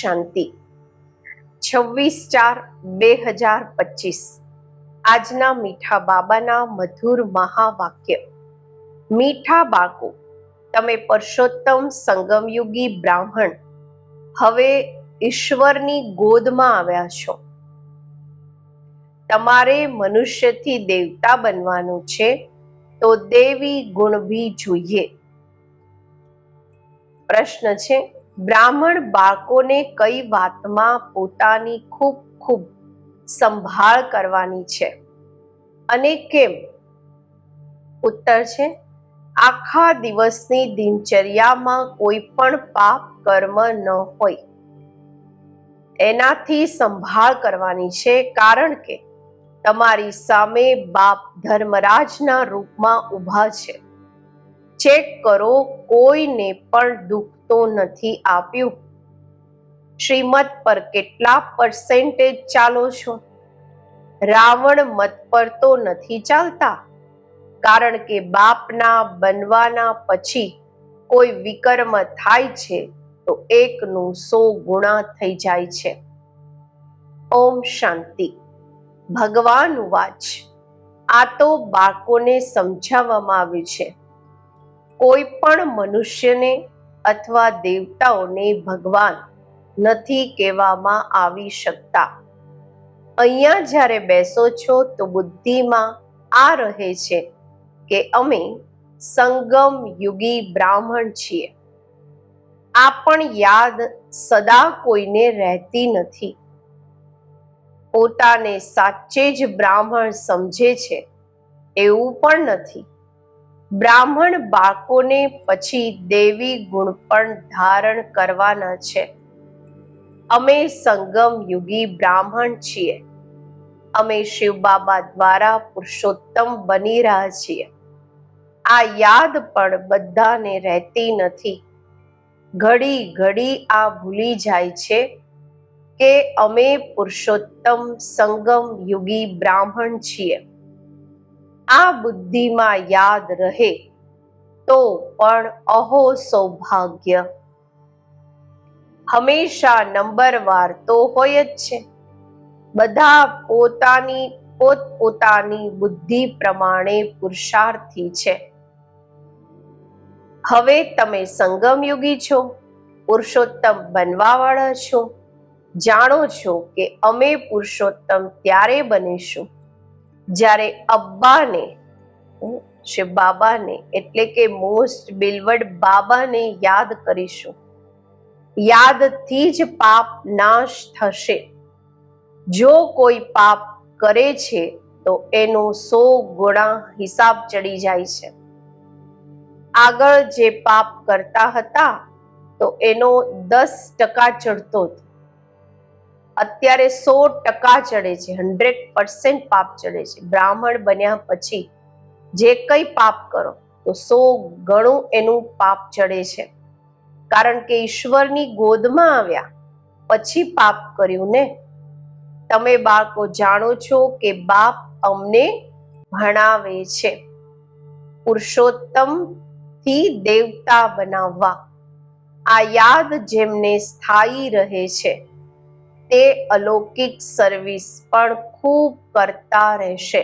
શાંતિ. છવ્વીસ ચાર બે હજાર પચીસ. આજના મીઠા બાબાના મધુર મહાવાક્ય. મીઠા બાકો તમે પરસોત્તમ સંગમયુગી બ્રાહ્મણ. હવે ઈશ્વરની ગોદમાં આવ્યા છો. તમારે મનુષ્યથી દેવતા બનવાનું છે, તો દેવી ગુણ બી જોઈએ. પ્રશ્ન છે બ્રાહ્મણ બાળકોને કઈ વાતમાં પોતાની ખૂબ ખૂબ સંભાળ કરવાની છે અને કેમ? ઉત્તર છે, આખા દિવસની દિનચર્યામાં કોઈ પણ પાપ કર્મ ન હોય. એનાથી સંભાળ કરવાની છે કારણ કે તમારી સામે બાપ ધર્મરાજના રૂપમાં ઊભા છે. ચેક કરો કોઈને પણ દુઃખ તો નથી આપ્યું. શ્રીમત પર કેટલા પર્સેન્ટેજ ચાલો છો? રાવણ મત પર તો નથી ચાલતા. કારણ કે બાપના બનવાના પછી કોઈ વિકર્મ થાય છે તો એકનું સો ગુણા થઈ જાય છે. ઓમ શાંતિ. ભગવાન વાચ. આ તો બાળકોને સમજાવવામાં આવ્યું છે. કોઈ પણ મનુષ્યને અથવા દેવતાઓને ભગવાન નથી કહેવામાં આવી શકતા. અહીંયા જ્યારે બેસો છો તો બુદ્ધિમાં આ રહે છે કે અમે સંગમ યુગી બ્રાહ્મણ છીએ. આ પણ યાદ સદા કોઈને રહેતી નથી. પોતાને સાચે જ બ્રાહ્મણ સમજે છે એવું પણ નથી. બ્રાહ્મણ બાળકોને પછી દેવી ગુણ પણ ધારણ કરવાના છે. અમે સંગમ યુગી બ્રાહ્મણ છીએ. અમે શિવ બાબા દ્વારા પુરુષોત્તમ બની રહ્યા છીએ. આ યાદ પણ બધાને રહેતી નથી. ઘડી ઘડી આ ભૂલી જાય છે કે અમે પુરુષોત્તમ સંગમ યુગી બ્રાહ્મણ છીએ. આ બુદ્ધિમાં યાદ રહે, તો પણ અહો સૌભાગ્ય. હંમેશા નંબરવાર તો હોય જ છે. બધા પોતાની, પોતપોતાની બુદ્ધિ પ્રમાણે પુરુષાર્થી છે. હવે તમે સંગમયુગી છો, પુરુષોત્તમ બનવાવાળા છો. જાણો છો કે અમે પુરુષોત્તમ ત્યારે બનીશું. જ્યારે અબ્બાને શિવ બાબાને, એટલે કે મોસ્ટ બિલવડ બાબાને યાદ કરીશું. યાદથી જ પાપ નાશ થશે. જો કોઈ પાપ કરે છે, તો એનો સો ગુણા હિસાબ ચડી જાય છે. આગળ જે પાપ કરતા હતા, તો એનો દસ ટકા ચડતો હતો. અત્યારે સો ટકા ચડે છે હંડ્રેડ પર્સન્ટ પાપ ચડે છે. બ્રાહ્મણ બન્યા પછી જે કઈ પાપ કરો, તો સો ગણું એનું પાપ ચડે છે. કારણ કે ઈશ્વરની ગોદમાં આવ્યા, પછી પાપ કર્યું ને? તમે બાળકો જાણો છો કે બાપ અમને ભણાવે છે. પુરુષોત્તમથી દેવતા બનાવવા. આ યાદ જેમને સ્થાયી રહે છે તે અલૌકિક સર્વિસ પણ ખૂબ કરતા રહેશે.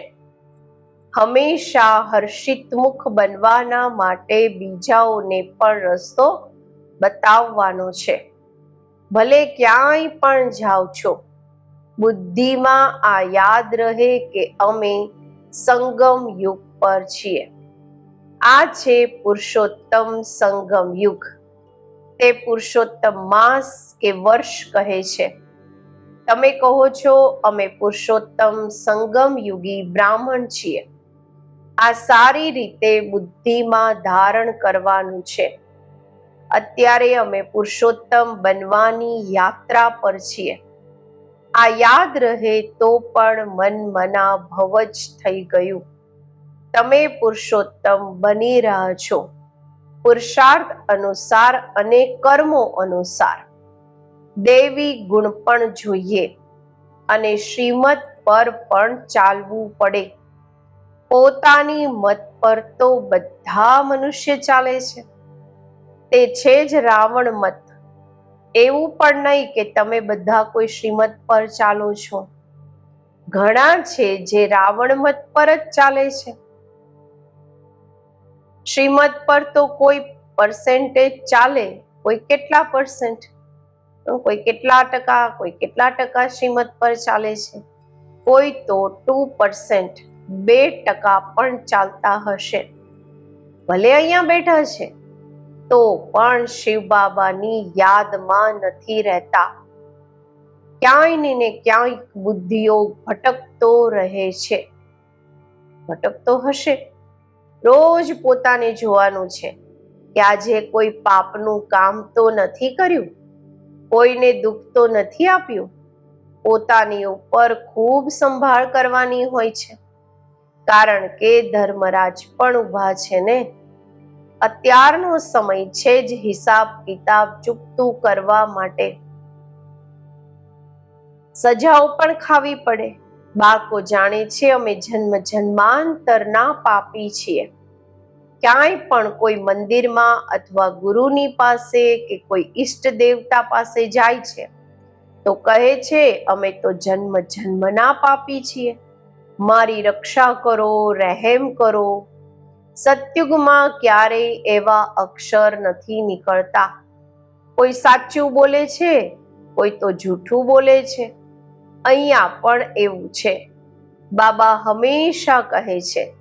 હંમેશા હર્ષિતમુખ બનવાના માટે બીજાઓને પણ રસ્તો બતાવવાનો છે. ભલે ક્યાંય પણ જાઓ છો, બુદ્ધિમાં આ યાદ રહે કે અમે સંગમ યુગ પર છીએ. આ છે પુરુષોત્તમ સંગમ યુગ. તે પુરુષોત્તમ માસ કે વર્ષ કહે છે. તમે કહો છો, અમે પુરુષોત્તમ સંગમ યુગી બ્રાહ્મણ છીએ. આ સારી રીતે બુદ્ધિમાં ધારણ કરવાનું છે. અત્યારે અમે પુરુષોત્તમ બનવાની યાત્રા પર છીએ. આ યાદ રહે તો પણ મન મના ભવ જ થઈ ગયું. તમે પુરુષોત્તમ બની રહ્યા છો. પુરુષાર્થ અનુસાર અને કર્મો અનુસાર. દેવી ગુણ પણ જોઈએ અને શ્રીમત પર પણ ચાલવું પડે. પોતાની મત પર તો બધા મનુષ્ય ચાલે છે. તે છે જ રાવણ મત. એવું પણ નહીં કે તમે બધા કોઈ શ્રીમત પર ચાલો છો. ઘણા છે જે રાવણ મત પર જ ચાલે છે. શ્રીમત પર તો કોઈ પર્સેન્ટેજ ચાલે, કોઈ કેટલા પર્સન્ટ કોઈ કેટલા ટકા, કોઈ કેટલા ટકા શ્રીમત પર ચાલે છે? કોઈ તો ટુ પરસેન્ટ, બે ટકા પણ ચાલતા હશે. ભલે અહીંયા બેઠા છે, તો પણ શિવ બાબાની યાદમાં નથી રહેતા. ક્યાંય ને ક્યાંય બુદ્ધિઓ ભટકતો રહે છે. ભટકતો હશે. રોજ પોતાને જોવાનું છે કે આજે કોઈ પાપનું કામ તો નથી કર્યું? કોઈને દુઃખ તો નથી આપ્યું? પોતાની ઉપર ખૂબ સંભાળ કરવાની હોય છે. કારણ કે ધર્મરાજ પણ ઊભા છે ને? અત્યારનો સમય છે જ હિસાબ કિતાબ ચૂકતું કરવા માટે. સજાઓ પણ ખાવી પડે. બાળકો જાણે છે અમે જન્મ જન્માંતરના પાપી છીએ. ક્યાંય પણ કોઈ મંદિરમાં અથવા ગુરુની પાસે કે કોઈ ઈષ્ટ દેવતા પાસે જાય છે, તો કહે છે, અમે તો જન્મ જન્મના પાપી છીએ. મારી રક્ષા કરો, રહેમ કરો. સત્યુગમાં ક્યારેય એવા અક્ષર નથી નીકળતા. કોઈ સાચું બોલે છે, કોઈ તો જૂઠું બોલે છે. અહીંયા પણ એવું છે. બાબા હંમેશા કહે છે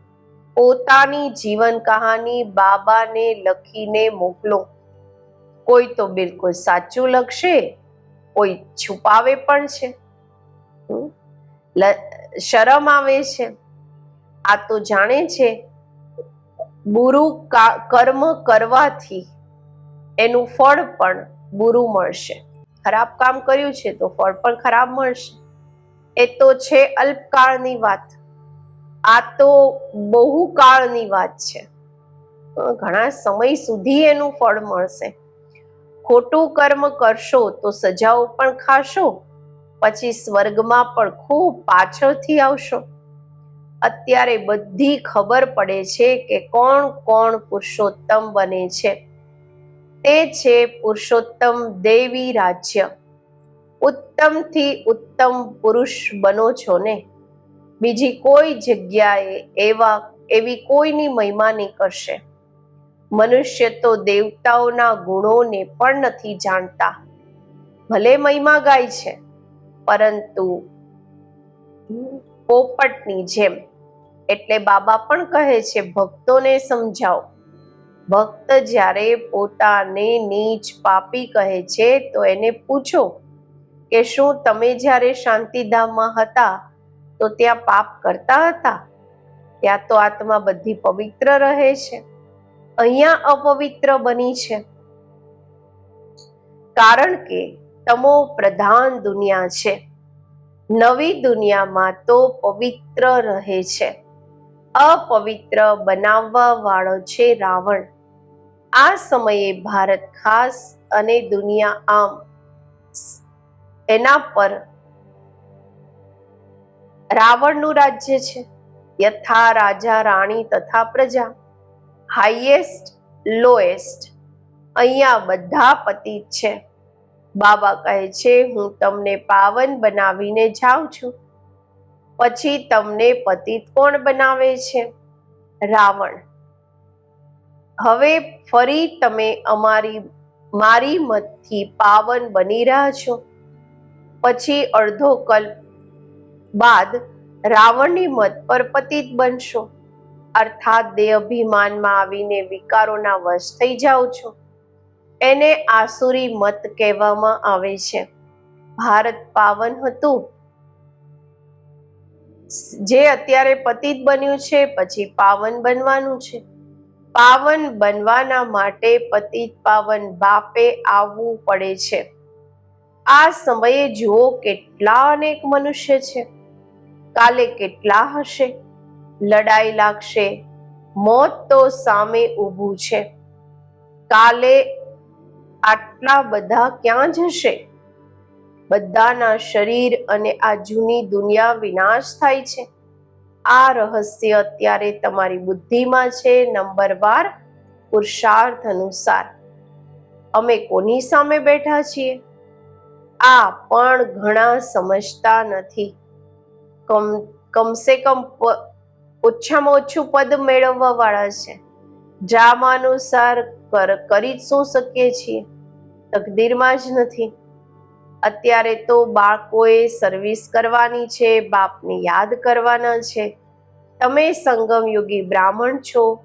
પોતાની જીવન કહાની બાબાને લખીને મોકલો. કોઈ તો બિલકુલ સાચું લખશે, કોઈ છુપાવે પણ છે. શરમ આવે છે. આ તો જાણે છે, બુરું કર્મ કરવાથી એનું ફળ પણ બુરું મળશે. ખરાબ કામ કર્યું છે તો ફળ પણ ખરાબ મળશે. એ તો છે અલ્પકાળની વાત. આ તો બહુ કાળની વાત છે. ઘણા સમય સુધી એનું ફળ મળશે. ખોટું કર્મ કરશો તો સજાઓ પણ ખાશો, પછી સ્વર્ગમાં પણ ખૂબ પાછળથી આવશો. અત્યારે બધી ખબર પડે છે કે કોણ કોણ પુરુષોત્તમ બને છે. તે છે પુરુષોત્તમ દેવી રાજ્ય. ઉત્તમથી ઉત્તમ પુરુષ બનો છો ને? બીજી કોઈ જગ્યાએ એવા, એવી કોઈની મહિમા નહીં કરશે મનુષ્ય તો દેવતાઓના ગુણોને પણ નથી જાણતા. ભલે મહિમા ગાય છે, પરંતુ પોપટની જેમ, એટલે બાબા પણ કહે છે, ભક્તોને સમજાવો. ભક્ત જ્યારે પોતાને નીચ પાપી કહે છે, તો એને પૂછો કે શું તમે જ્યારે શાંતિધામમાં હતા તો ત્યાં પાપ કરતા હતા. ત્યાં તો આત્મા બધી પવિત્ર રહે છે. અહીંયા અપવિત્ર બની છે. કારણ કે તમો પ્રધાન દુનિયા છે. નવી દુનિયામાં તો પવિત્ર રહે છે. અપવિત્ર બનાવવા વાળો છે રાવણ. આ સમયે ભારત ખાસ અને દુનિયા આમ. એના પર રાવણનું રાજ્ય છે. યથા રાજા, રાણી તથા પ્રજા. હાઈએસ્ટ લોએસ્ટ અહીંયા બધા પતિત છે. બાબા કહે છે, હું તમને પાવન બનાવીને જાઉં છું. પછી તમને પતિત કોણ બનાવે છે? રાવણ. હવે ફરી તમે અમારી, મારી મતથી પાવન બની રહ્યા છો. પછી અડધો કલ્પ બાદ રાવણની મત પર પતિત બનશો. અર્થાત દેહ આવીને વિકારોના વશ થઈ જાઓ છો. એને આસુરી મત કહેવામાં આવે છે. ભારત પાવન હતું. જે અત્યારે પતિત બન્યું છે, પછી પાવન બનવાનું છે. પાવન બનવાના માટે પતિત પાવન બાપે આવવું પડે છે. આ સમયે જુઓ કેટલા અનેક મનુષ્ય છે. કાલે કેટલા હશે? લડાઈ લાગશે. મોત તો સામે ઊભું છે. કાલે આટલા બધા ક્યાં જશે? બધાના શરીર અને આ જૂની દુનિયા વિનાશ થાય છે. આ રહસ્ય અત્યારે તમારી બુદ્ધિમાં છે. નંબર બાર, પુરુષાર્થ અનુસાર. અમે કોની સામે બેઠા છીએ? આ પણ ઘણા સમજતા નથી. કમ, કમસે કમ ઓછામાં ઓછું પદ મેળવવા વાળા છે. જામ અનુસાર કર શું શકીએ છીએ? તકદીરમાં જ નથી. અત્યારે તો બાળકોએ સર્વિસ કરવાની છે, બાપને યાદ કરવાના છે. તમે સંગમયુગી બ્રાહ્મણ છો.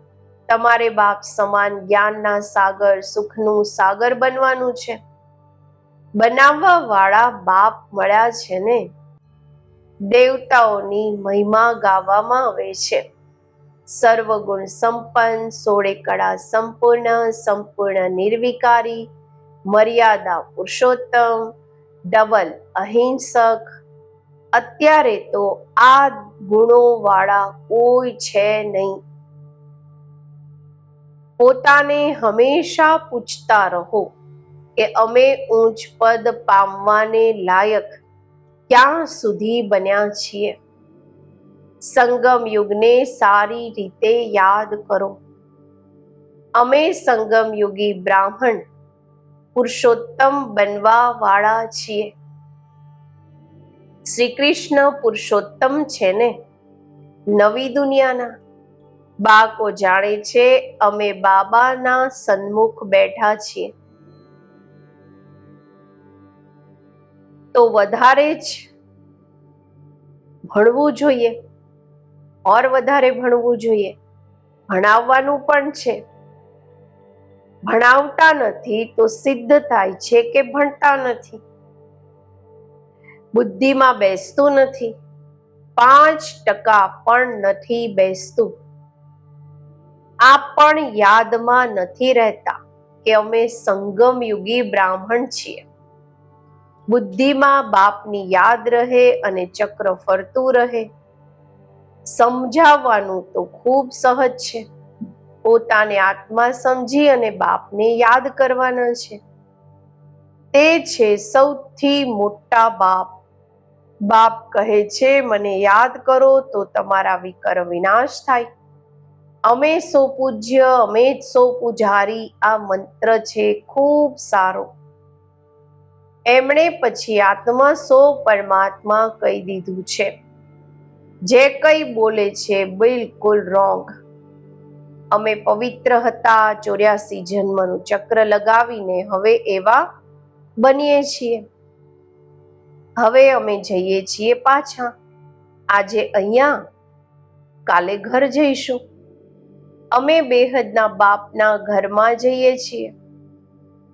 તમારે બાપ સમાન જ્ઞાનના સાગર, સુખનું સાગર બનવાનું છે. બનાવવા વાળા બાપ મળ્યા છે ને? દેવતાઓની મહિમા ગાવામાં આવે છે. સર્વગુણ સંપન્ન, સોળે કળા સંપૂર્ણ સંપૂર્ણ નિર્વિકારી, મર્યાદા પુરુષોત્તમ, ડબલ અહિંસક. અત્યારે તો આ ગુણો વાળા કોઈ છે નહીં. પોતાને હંમેશા પૂછતા રહો કે અમે ઊંચ પદ પામવાને લાયક ક્યાં સુધી બન્યા છીએ? સંગમ યુગને સારી રીતે યાદ કરો. અમે સંગમ યુગી બ્રાહ્મણ, પુરુષોત્તમ બનવા વાળા છીએ. શ્રી કૃષ્ણ પુરુષોત્તમ છે ને? નવી દુનિયાના. બાકો જાણે છે, અમે બાબાના સન્મુખ બેઠા છીએ. તો વધારે જ ભણવું જોઈએ. ઓર વધારે ભણવું જોઈએ. ભણાવવાનું પણ છે. ભણાવતા નથી તો સિદ્ધ થાય છે કે ભણતા નથી. બુદ્ધિમાં બેસતું નથી. પાંચ ટકા પણ નથી બેસતું. આ પણ યાદમાં નથી રહેતા કે અમે સંગમ યુગી બ્રાહ્મણ છીએ. બુદ્ધિમાં બાપની યાદ રહે અને ચક્ર ફરતું રહે. સમજાવવાનું તો ખૂબ સહજ છે. પોતાને આત્મા સમજી અને બાપને યાદ કરવાના છે. તે છે સૌથી મોટા બાપ. બાપ કહે છે, મને યાદ કરો તો તમારા વિકર વિનાશ થાય. અમે સો પૂજ્ય, અમે જ સો પૂજારી. આ મંત્ર છે ખૂબ સારો. એમણે પછી આત્મા સો પરમાત્મા કહી દીધું છે. જે કંઈ બોલે છે બિલકુલ રોંગ અમે પવિત્ર હતા ચોર્યાસી જન્મનું ચક્ર લગાવીને હવે એવા બનીએ છીએ. હવે અમે જઈએ છીએ પાછા. આજે અહીંયા કાલે ઘર જઈશું. અમે બેહદના બાપના ઘરમાં જઈએ છીએ.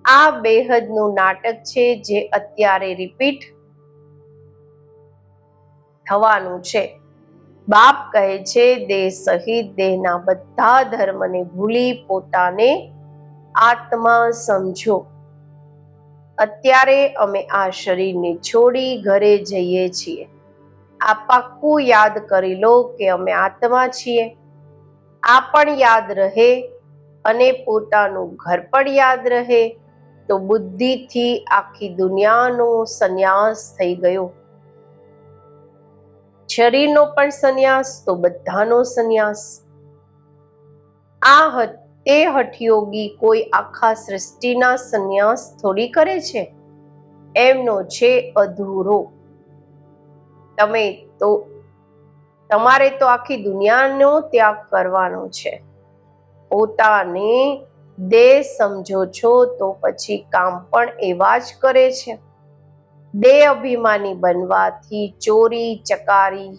આ બેહદનું નાટક છે જે અત્યારે રિપીટ થવાનું છે. બાપ કહે છે દેહ સહિત દેહના બધા ધર્મને ભૂલી પોતાને આત્મા સમજો. અત્યારે અમે આ શરીરને છોડી ઘરે જઈએ છીએ. આ પાક્કું યાદ કરી લો કે અમે આત્મા છીએ. આ પણ યાદ રહે અને પોતાનું ઘર પણ યાદ રહે તો બુદ્ધિથી આખી દુનિયાનો સંન્યાસ થઈ ગયો. શરીરનો પણ સંન્યાસ, તો બધાનો સંન્યાસ. આ તે હઠયોગી કોઈ આખા સૃષ્ટિના સંન્યાસ થોડી કરે છે? એમનો છે અધૂરો. તમે તો, તમારે તો આખી દુનિયાનો ત્યાગ કરવાનો છે. પોતાને દેહ સમજો છો તો પછી કામ પણ એવા જ કરે છે. દેહ અભિમાની બનવાથી ચોરી, ચકારી,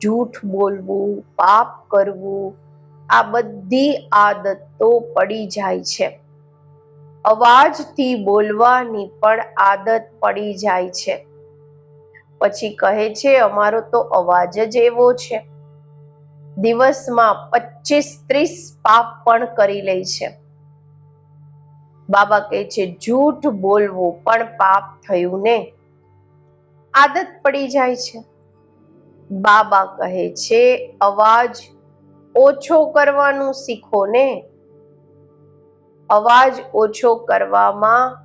જૂઠ બોલવું, પાપ કરવું, આ બધી આદતો પડી જાય છે. અવાજથી બોલવાની પણ આદત પડી જાય છે. પછી કહે છે, અમારો તો અવાજ જ એવો છે. દિવસમાં પચીસ ત્રીસ પાપ પણ કરી લે છે. બાબા કહે છે, જૂઠ બોલવું પણ પાપ થયું ને. આદત પડી જાય છે. બાબા કહે છે, અવાજ ઓછો કરવાનું શીખો ને. અવાજ ઓછો કરવામાં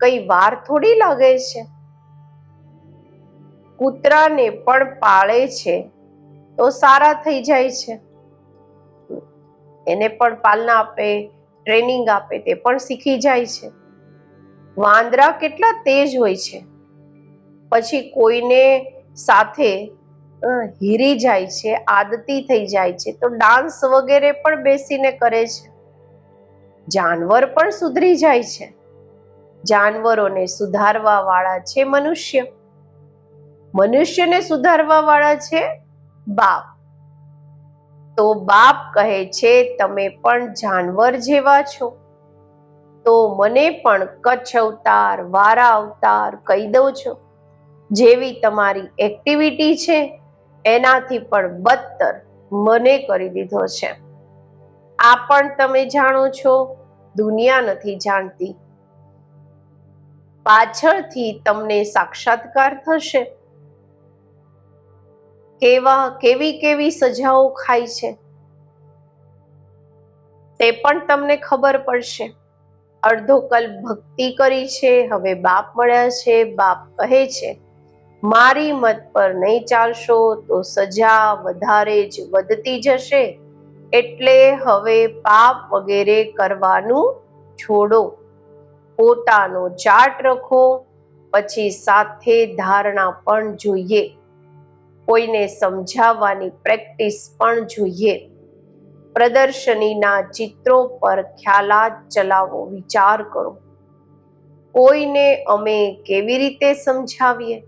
કઈ વાર થોડી લાગે છે? કૂતરાને પણ પાળે છે તો સારા થઈ જાય છે. એને પણ પાલના આપે ટ્રેનિંગ આપે તે પણ શીખી જાય છે. વાંદરા કેટલા તેજ હોય છે. પછી કોઈને સાથે હીરી જાય છે, આદતી થઈ જાય છે, તો ડાન્સ વગેરે પણ બેસીને કરે છે. જાનવર પણ સુધરી જાય છે. જાનવરોને સુધારવા વાળા છે મનુષ્ય. મનુષ્યને સુધારવા વાળા છે બાપ. તો બાપ કહે છે, તમે પણ જાનવર જેવા છો. તો મને પણ કચ્છ અવતાર, વારા અવતાર કહી દો છો. જેવી તમારી એક્ટિવિટી છે, એનાથી પણ બદતર મને કરી દીધો છે. આ પણ તમે જાણો છો, દુનિયા નથી જાણતી. પાછળથી તમને સાક્ષાત્કાર થશે. કેવા, કેવી કેવી સજાઓ ખાય છે? તે પણ તમને ખબર પડશે. અડધો કલ્પ ભક્તિ કરી છે, હવે બાપ મળ્યા છે, બાપ કહે છે, મારી મત પર નહીં ચાલશો, તો સજા વધારે જ વધતી જશે. એટલે હવે પાપ વગેરે કરવાનું છોડો. પોતાનો ચાર્ટ રખો, પછી સાથે ધારણા પણ જોઈએ. કોઈને સમજાવવાની પ્રેક્ટિસ પણ જોઈએ. પ્રદર્શનીના ચિત્રો પર ખ્યાલાત ચલાવો, વિચાર કરો. કોઈને અમે કેવી રીતે સમજાવીએ?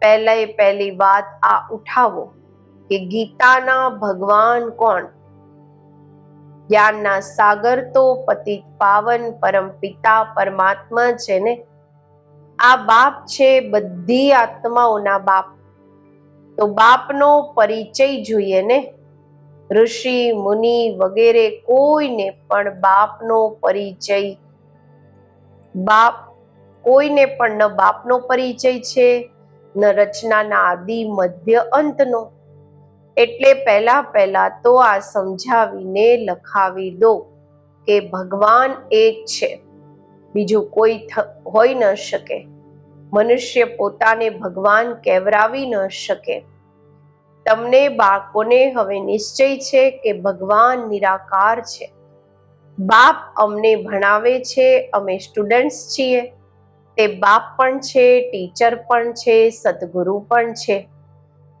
પહેલે પહેલી વાત આ ઉઠાવો કે ગીતાના ભગવાન કોણ? જ્ઞાનના સાગર તો પતિત પાવન પરમ પિતા પરમાત્મા છે ને? આ બાપ છે બધી આત્માઓના બાપ. તો બાપનો પરિચય જોઈએ ને? ઋષિ, મુનિ વગેરે કોઈને પણ બાપનો પરિચય, બાપ, કોઈને પણ ન બાપનો પરિચય છે, ન રચનાના આદિ મધ્ય અંતનો. એટલે પહેલા પહેલા તો આ સમજાવીને લખાવી દો કે ભગવાન એક છે. બીજું કોઈ હોઈ ન શકે. મનુષ્ય પોતાને ભગવાન કેવરાવી ન શકે. તમને બાળકોને હવે નિશ્ચય છે કે ભગવાન નિરાકાર છે? બાપ અમને ભણાવે છે, અમે સ્ટુડન્ટ્સ છીએ. તે બાપ પણ છે ટીચર પણ છે, સદગુરુ પણ છે.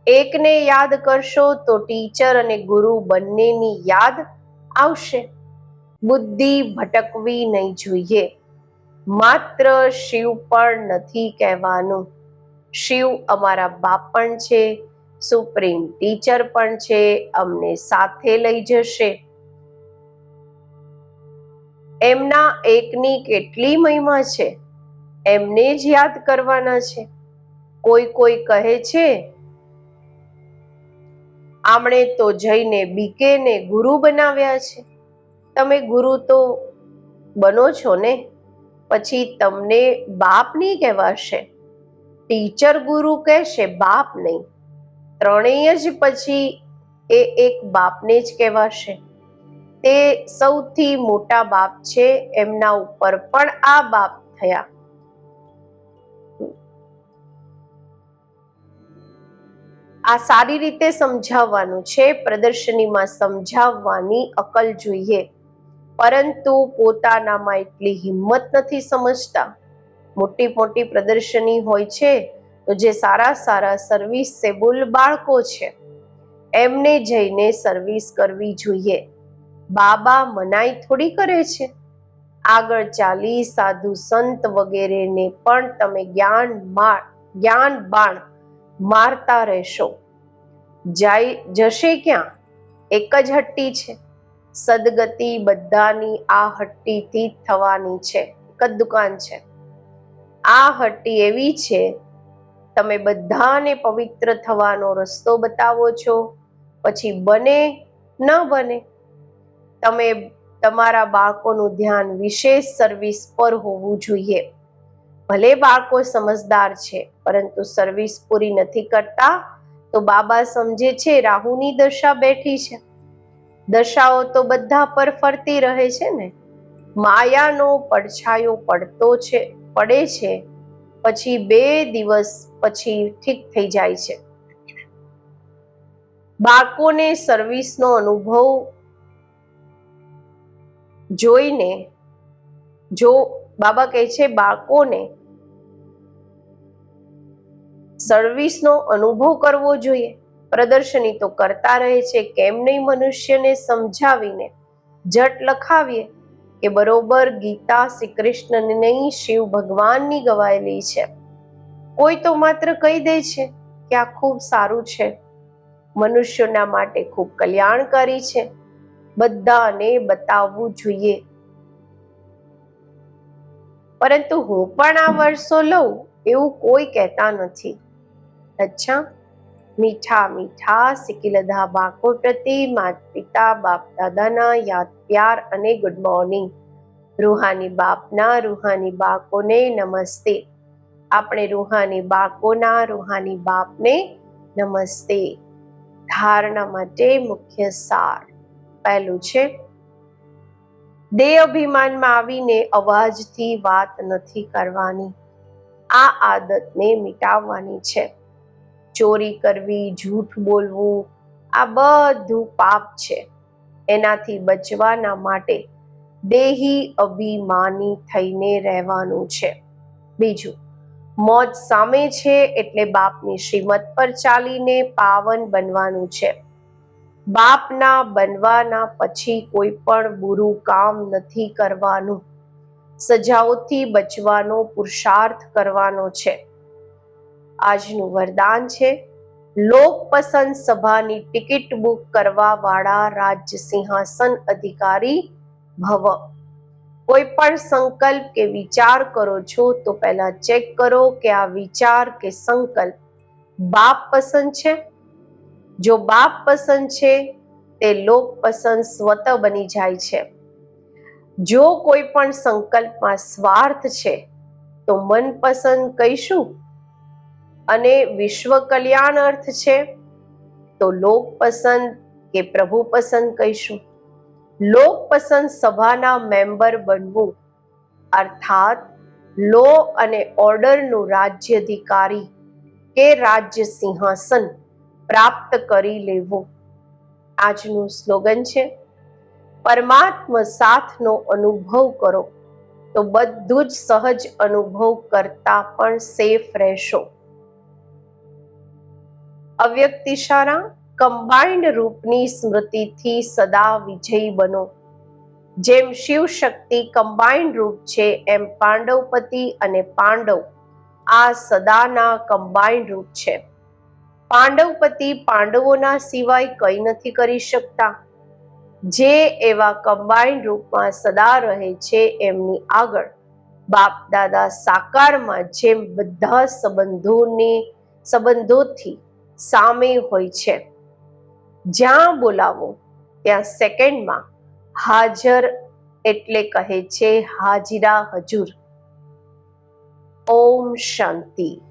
એકને યાદ કરશો તો ટીચર અને ગુરુ બંનેની યાદ આવશે. બુદ્ધિ ભટકવી નહીં જોઈએ. માત્ર શિવ પણ નથી કહેવાનું. શિવ અમારા બાપ પણ છે, સુપ્રીમ ટીચર પણ છે, અમને સાથે લઈ જશે. એમના એકની કેટલી મહિમા છે, એમને જ યાદ કરવાના છે. કોઈ કોઈ કહે છે, આમણે તો જઈને બીકેને ગુરુ બનાવ્યા છે. તમે ગુરુ તો બનો છો ને? પછી તમને બાપ નહીં કહેવાશે ટીચર ગુરુ કહેશે, બાપ નહીં. ત્રણેય જ પછી એ એક બાપને જ કહેવાશે. તે સૌથી મોટા બાપ છે, એમના ઉપર પણ આ બાપ થયા. આ સારી રીતે સમજાવવાનું છે, પ્રદર્શનીમાં સમજાવવાની અકલ જોઈએ. પરંતુ પોતાનામાં એટલી હિંમત નથી સમજતા. મોટી મોટી પ્રદર્શની હોય છે તો જે સારા સારા સર્વિસેબલ બાળકો છે, એમને જઈને સર્વિસ કરવી જોઈએ. બાબા મનાઈ થોડી કરે છે. આગળ ચાલી સાધુ સંત વગેરેને પણ તમે જ્ઞાન માર જ્ઞાન બાણ મારતા રહેશો. જાય, જશે ક્યાં? એક જ હટ્ટી છે. સદગતિ બધાની આ હટ્ટીથી થવાની છે. એક જ દુકાન છે. આ હટ્ટી એવી છે, તમે બધાને પવિત્ર થવાનો રસ્તો બતાવો છો. પછી બને, ન બને, તમે તમારા બાળકોનું ધ્યાન વિશેષ સર્વિસ પર હોવું જોઈએ. ભલે બાળકો સમજદાર છે, પરંતુ સર્વિસ પૂરી નથી કરતા, તો બાબા સમજે છે, રાહુની દશા બેઠી છે. દશાઓ તો બધા પર ફરતી રહે છે ને? માયાનો પડછાયો પડતો છે, પડે છે, પછી બે દિવસ પછી ઠીક થઈ જાય છે. બાળકોને સર્વિસનો અનુભવ જોઈને, જો બાબા કહે છે બાળકોને સર્વિસનો અનુભવ કરવો જોઈએ. પ્રદર્શની તો કરતા રહે છે. કેમ નહીં મનુષ્યને સમજાવીને જટ લખાવીએ? કે બરોબર ગીતા શ્રી કૃષ્ણને નહીં શિવ ભગવાનની ગવાયેલી છે. કોઈ તો માત્ર કહી દે છે કે આ ખૂબ સારું છે. મનુષ્યોના માટે ખૂબ કલ્યાણકારી છે. બધાને બતાવવું જોઈએ. પરંતુ હું પણ આ વર્ષો લઉં એવું કોઈ કહેતા નથી. અચ્છા મીઠા મીઠા સિકિલધા બાકો પ્રતિ, માત પિતા, બાપ દાદાના યાદ, પ્યાર અને ગુડ મોર્નિંગ રૂહાની બાપના, રૂહાની બાકોને નમસ્તે. આપણે રૂહાની બાકોના, રૂહાની બાપને નમસ્તે. ધારણા માટે મુખ્ય સાર. પહેલું છે, દેહ અભિમાનમાં આવીને અવાજથી વાત નથી કરવાની. આ આદતને મિટાવવાની છે. ચોરી કરવી, જૂઠ બોલવું, આ બધું પાપ છે. એનાથી બચવાના માટે દેહી અભિમાની થઈને રહેવાનું છે. બીજું મોજ સામે છે એટલે બાપની શ્રીમત પર ચાલીને પાવન બનવાનું છે. બાપના બનવાના પછી કોઈ પણ બુરું કામ નથી કરવાનું. સજાઓથી બચવાનો પુરુષાર્થ કરવાનો છે. આજનું વરદાન છે. લોકપસંદ સભાની ટિકિટ બુક કરવા વાળા રાજ્ય સિંહાસન અધિકારી ભવ. કોઈ પણ સંકલ્પ કે વિચાર કરો છો તો પહેલા ચેક કરો કે આ વિચાર કે સંકલ્પ બાપ પસંદ છે. જો બાપ પસંદ છે, તે લોક પસંદ સ્વત બની જાય છે. જો કોઈ પણ સંકલ્પમાં સ્વાર્થ છે, તો મનપસંદ કહીશું? અને વિશ્વ કલ્યાણ અર્થ છે, તો લોક પસંદ કે પ્રભુ પસંદ કહીશું. લોક પસંદ સભાના મેમ્બર બનવું, અર્થાત લો અને ઓર્ડરનું રાજ્ય અધિકારી કે રાજ્ય સિંહાસન પ્રાપ્ત કરી લેવું. આજનું સ્લોગન છે, પરમાત્મા સાથનો અનુભવ કરો, તો બધું જ સહજ અનુભવ કરતા પણ સેફ રહેશો. અવ્યક્ત ઇશારા કમ્બાઇન્ડ રૂપની સ્મૃતિથી સદા વિજયી બનો. જેમ શિવ શક્તિ કમ્બાઇન્ડ રૂપ છે, એમ પાંડવપતિ અને પાંડવ આ સદાના કમ્બાઇન્ડ રૂપ છે. પાંડવપતિ પાંડવોના સિવાય કંઈ નથી કરી શકતા. જે એવા કમ્બાઇન્ડ રૂપમાં સદા રહે છે, એમની આગળ બાપ દાદા સાકારમાં જેમ બધા સંબંધોને સંબંધોથી સામે હોય છે. જ્યાં બોલાવો, ત્યાં સેકન્ડમાં હાજર એટલે કહે છે હાજરા હજુર. ઓમ શાંતિ.